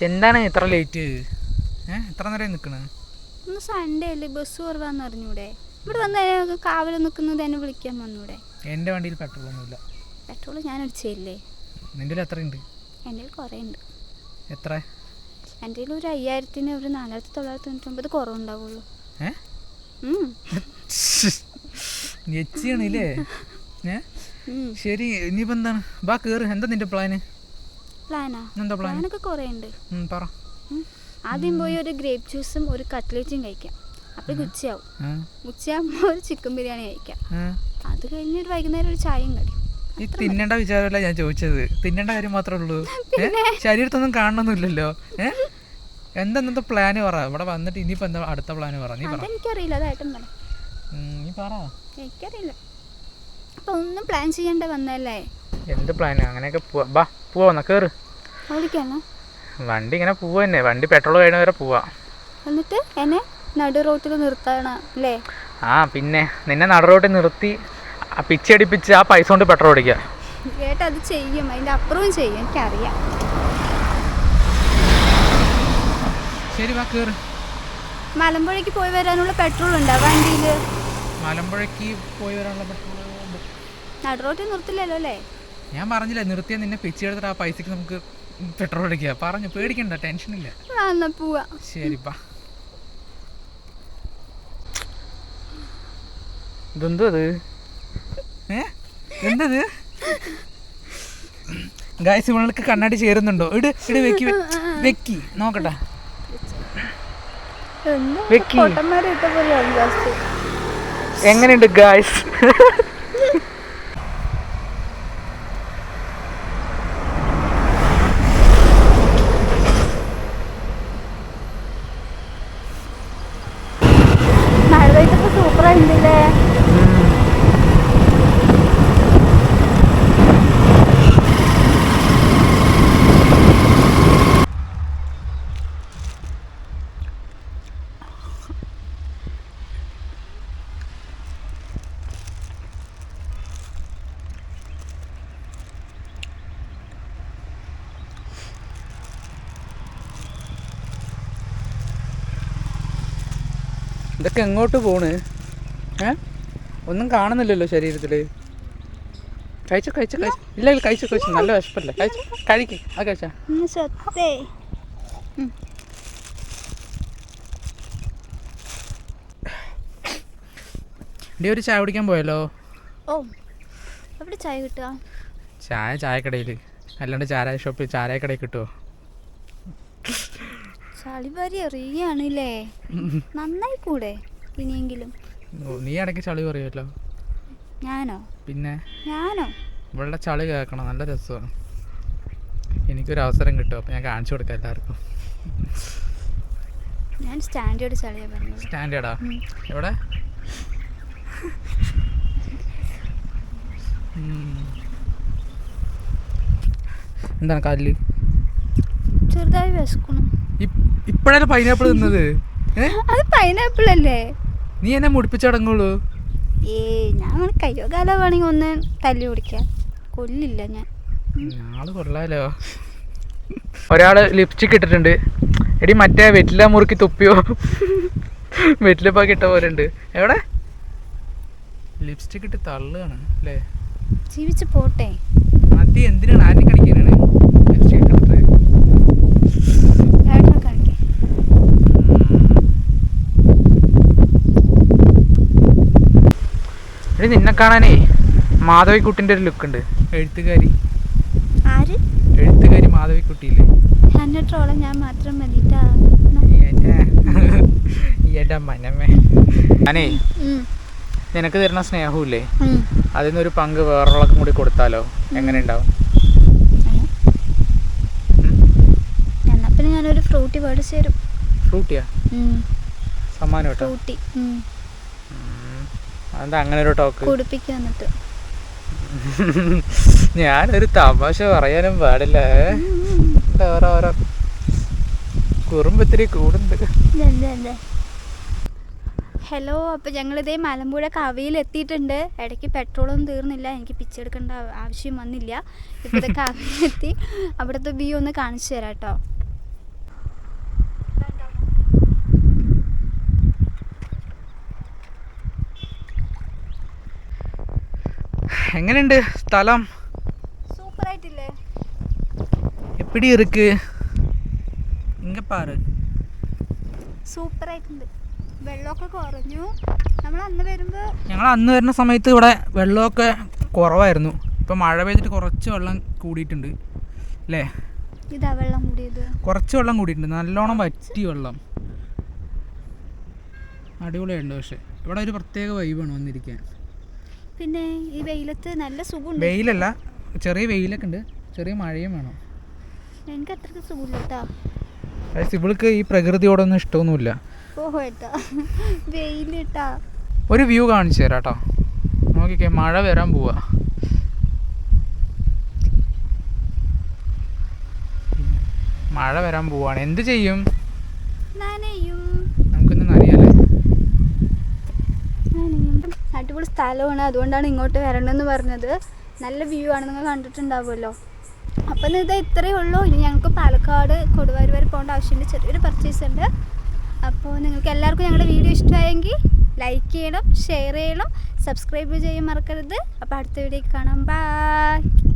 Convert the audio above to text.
എന്താണ് ഇത്ര ലേറ്റ് എത്ര നേരം നിൽക്കണേ ഇന്ന് സൺഡേ അല്ലേ ബസ് കുറവാന്ന് അറിഞ്ഞൂടെ ഇവിടെ വന്ന് കാവൽ നിൽക്കുന്നത് എന്നെ വിളിക്കാൻ വന്നൂടെ എന്റെ വണ്ടിയിൽ പെട്രോൾ ഒന്നുമില്ല പെട്രോൾ ഞാൻ അടിച്ചില്ലേ നിന്റെ കയ്യിൽ എത്ര ഉണ്ട് എന്റെ കുറേ ഉണ്ട് എത്ര എന്റെ ഒരു അയ്യായിരത്തിന് ഒരു നാലായിരത്തി തൊള്ളായിരത്തി തൊണ്ണൂറ്റൊമ്പത് കുറവുണ്ടാവുള്ളൂ ഏ ഉം. ഞെച്ചിയാണില്ലേ ശരി ഇനിയിപ്പോ എന്താണ് ബാ കേറ് എന്താ നിന്റെ പ്ലാന് പ്ലാനാ എന്താ പ്ലാൻ പ്ലാനൊക്കെ കുറേ ഉണ്ട് പറ. ആദ്യം പോയി ഒരു ഗ്രേപ്പ് ജ്യൂസും ഒരു കട്ട്ലേറ്റും കഴിക്കാം. അപ്പൊ ഉച്ചയാവും. ഉച്ചയാകുമ്പോ ഉച്ചയാകുമ്പോൾ ഒരു ചിക്കൻ ബിരിയാണി കഴിക്കാം. അത് കഴിഞ്ഞ് ഒരു വൈകുന്നേരം ഒരു ചായയും കടി. ഈ തിന്നേണ്ട വിചാരമല്ല ഞാൻ ചോദിച്ചത്? തിന്നേണ്ട കാര്യം മാത്രമേ ഉള്ളൂ. ശരീരത്തൊന്നും കാണണമെന്നില്ലല്ലോ ഏ? എന്താ ഇന്നത്തെ പ്ലാന് പറ? ഇവിടെ വന്നിട്ട് ഇനിയിപ്പോ എന്താ അടുത്ത പ്ലാന് പറ? നീ പറ. എനിക്കറിയില്ല അതായിട്ടും പറ ഉം, നീ പറ. എനിക്കറിയില്ല. അപ്പൊ ഒന്നും പ്ലാൻ ചെയ്യണ്ട വന്നല്ലേ എന്ത് പ്ലാൻ അങ്ങനെയൊക്കെ പോവാ. ബാ പോവാ കയറ് കേറ്. വണ്ടി ഇങ്ങനെ പോവാ തന്നെ. വണ്ടി പെട്രോൾ കഴിഞ്ഞ വരെ പോവാ. എന്നിട്ട് എന്നെ നടു റോട്ടിൽ നിർത്തണം അല്ലേ? ആ പിന്നെ നിന്നെ നടു റോട്ടിൽ നിർത്തി പിച്ചടിപ്പിച്ച് ആ പൈസ കൊണ്ട് പെട്രോൾ അടിക്കുക ഏട്ടാ അത് ചെയ്യും. അതിന്റെ അപ്പുറവും ചെയ്യും. എനിക്കറിയാം. ശരി വാ കയറ് മലമ്പുഴയ്ക്ക് പോയി വരാനുള്ള പെട്രോൾ ഉണ്ടോ വണ്ടിയിൽ? മലമ്പുഴയ്ക്ക് പോയി വരാനുള്ള പെട്രോൾ നടു റോട്ടിൽ നിർത്തില്ലല്ലോ അല്ലേ? ഞാൻ പറഞ്ഞില്ല നിർത്തിയാൽ നിന്നെ പിച്ചെടുത്തിട്ട് ആ പൈസക്ക് നമുക്ക് പെട്രോൾ അടിക്കുക. പറഞ്ഞു പേടിക്കണ്ട ടെൻഷൻ ഇല്ല. ശരിപ്പാ ഇതെന്തത് എന്തത്? ഗായ്സ് ഇവൾക്ക് കണ്ണാടി ചേരുന്നുണ്ടോ? ഇട് ഇട് വെക്കി വെക്കി. നോക്കട്ടെ. വെക്കി. എങ്ങനെയുണ്ട് ഗായ്സ് ഇതൊക്കെ എങ്ങോട്ട് പോണ്? ഏ? ഒന്നും കാണുന്നില്ലല്ലോ ശരീരത്തിൽ കഴിച്ചു കഴിച്ചു കഴിച്ചു. ഇല്ല ഇല്ല കഴിച്ചു കഴിച്ചു. നല്ല വിശപ്പല്ലേ? കഴിച്ചു. കഴിക്കും. അത് കഴിച്ചാ. ഇടി ഡി ഒരു ചായ കുടിക്കാൻ പോയല്ലോ? ഓ എവിടെ ചായ കിട്ടുക? ചായ ചായക്കടയിൽ അല്ലാണ്ട് ചാരായ ഷോപ്പിൽ ചാരായക്കടയിൽ കിട്ടുമോ ചളിവാരി എറിയാണല്ലേ നന്നായി കൂടെ ഇനിയെങ്കിലും നീ ഇടയ്ക്ക് ചളി പറയുമല്ലോ ഞാനോ? പിന്നെ? ഞാനോ? ഇവളുടെ ചളി കേൾക്കണം നല്ല രസമാണ്. എനിക്കൊരു അവസരം കിട്ടും അപ്പോൾ ഞാൻ കാണിച്ചു കൊടുക്കാം എല്ലാവർക്കും. ഞാൻ സ്റ്റാൻഡേർഡ് ചളിയാ പറഞ്ഞത്. സ്റ്റാൻഡേർഡാ? എവിടെ? എന്താണ് കല്ല്? ചെറുതായി വിശക്കണം ഇപ്പോഴല്ലേ പൈനാപ്പിൾ തിന്നത്? അത് പൈനാപ്പിൾ അല്ലേ? നീ എന്നെ മുടിപ്പിച്ചടങ്ങുള്ളൂ ഏ ഞാൻ കയ്യോ കാലോ വേണമെങ്കിൽ ഒന്ന് തല്ലി പിടിക്കാം. കൊല്ലില്ല ഞാൻ. ആൾ കൊള്ളാലോ. ഒരാൾ ലിപ്സ്റ്റിക് ഇട്ടിട്ടുണ്ട്. എടി മറ്റേ വെറ്റില മുറുക്കി തുപ്പിയോ? വെറ്റിലപ്പാക്കി ഇട്ട പോലെ ഉണ്ട്. എവിടെ? ലിപ്സ്റ്റിക് ഇട്ട് തള്ളുകയാണ് അല്ലേ? ജീവിച്ച് പോട്ടെ. മതി എന്തിനാണ്? ആരും കണിക്കാനാണ് എടി നിന്നെ കാണാനേ മാധവിക്കുട്ടിന്റെ ഒരു ലുക്ക് ഉണ്ട്. എഴുത്തുകാരി. ആര്? എഴുത്തുകാരി മാധവിക്കുട്ടിയില്ലേ? എന്നെ ട്രോള ഞാൻ മാത്രം മതിട്ടാ. മനമേ. ഞാനേ നിനക്ക് തരുന്ന സ്നേഹമില്ലേ അതിൽ നിന്നൊരു പങ്ക് വേറൊരാൾക്കും കൂടി കൊടുത്താലോ? എങ്ങനെ ഉണ്ടാവും? എന്നാ പിന്നെ ഞാനൊരു ഫ്രൂട്ടി മേടിച്ച് തരും. ഫ്രൂട്ടിയാ? സമ്മാനം കേട്ടോ. ഫ്രൂട്ടി. അതെന്താ അങ്ങനെ ഒരു ടോക്ക്? കുടിപ്പിക്കുക എന്നിട്ട് ഞാനൊരു തമാശ പറയാനും പാടില്ല. ഏ? ഓരോ ഓരോ കുറുമ്പത്തിരി കൂടുണ്ട്. ഹലോ അപ്പോൾ ഞങ്ങളിതേ മലമ്പുഴ കവയിൽ എത്തിയിട്ടുണ്ട് ഇടയ്ക്ക് പെട്രോളൊന്നും തീർന്നില്ല. എനിക്ക് പിച്ചെടുക്കേണ്ട ആവശ്യം വന്നില്ല. ഇപ്പോഴത്തെ കവയിലെത്തി. അവിടുത്തെ വ്യൂ ഒന്ന് കാണിച്ചു തരാം കേട്ടോ എങ്ങനെയുണ്ട് സ്ഥലം? സൂപ്പറായിട്ടില്ലേ? എപ്പിടി ഇருக்கு ഇങ്ങ പാറ്. ഞങ്ങൾ അന്ന് വരുന്ന സമയത്ത് ഇവിടെ വെള്ളമൊക്കെ കുറവായിരുന്നു. ഇപ്പൊ മഴ പെയ്തിട്ട് കുറച്ച് വെള്ളം കൂടിയിട്ടുണ്ട്. അല്ലേ കുറച്ച് വെള്ളം കൂടിയിട്ടുണ്ട്. നല്ലോണം വറ്റി വെള്ളം. അടിപൊളിയുണ്ട് പക്ഷെ. ഇവിടെ ഒരു പ്രത്യേക വൈബാണ് വന്നിരിക്കാൻ. പിന്നെ ഈ വെയിലത്ത് നല്ല സുഖമുണ്ട്. വെയിലല്ല ചെറിയ വെയിലൊക്കെ ഉണ്ട്. ചെറിയ മഴയും വേണം. എനിക്ക് അത്ര സുഖമില്ല കേട്ടോ. ഇവൾക്ക് ഈ പ്രകൃതിയോടൊന്നും ഇഷ്ടമൊന്നുമില്ല. ഓഹോ ഏട്ടാ. ഒരു വ്യൂ കാണിച്ചു തരാം കേട്ടോ. നോക്കിക്കേ മഴ വരാൻ പോവാ. മഴ വരാൻ പോവാണ്. എന്ത് ചെയ്യും? അടിപൊളി സ്ഥലമാണ്. അതുകൊണ്ടാണ് ഇങ്ങോട്ട് വരണമെന്ന് പറഞ്ഞത്. നല്ല വ്യൂ ആണ്. നിങ്ങൾ കണ്ടിട്ടുണ്ടാവുമല്ലോ. അപ്പം ഇത് ഇത്രയേ ഉള്ളൂ. ഇനി ഞങ്ങൾക്ക് പാലക്കാട് കൊടുവായൂർ വരെ പോകേണ്ട ആവശ്യമുണ്ട് ചെറിയൊരു പർച്ചേസ് ഉണ്ട്. അപ്പോൾ നിങ്ങൾക്ക് എല്ലാവർക്കും ഞങ്ങളുടെ വീഡിയോ ഇഷ്ടമായെങ്കിൽ ലൈക്ക് ചെയ്യണം ഷെയർ ചെയ്യണം സബ്സ്ക്രൈബ് ചെയ്യാൻ മറക്കരുത്. അപ്പോൾ അടുത്ത വീഡിയോ കാണാം. ബൈ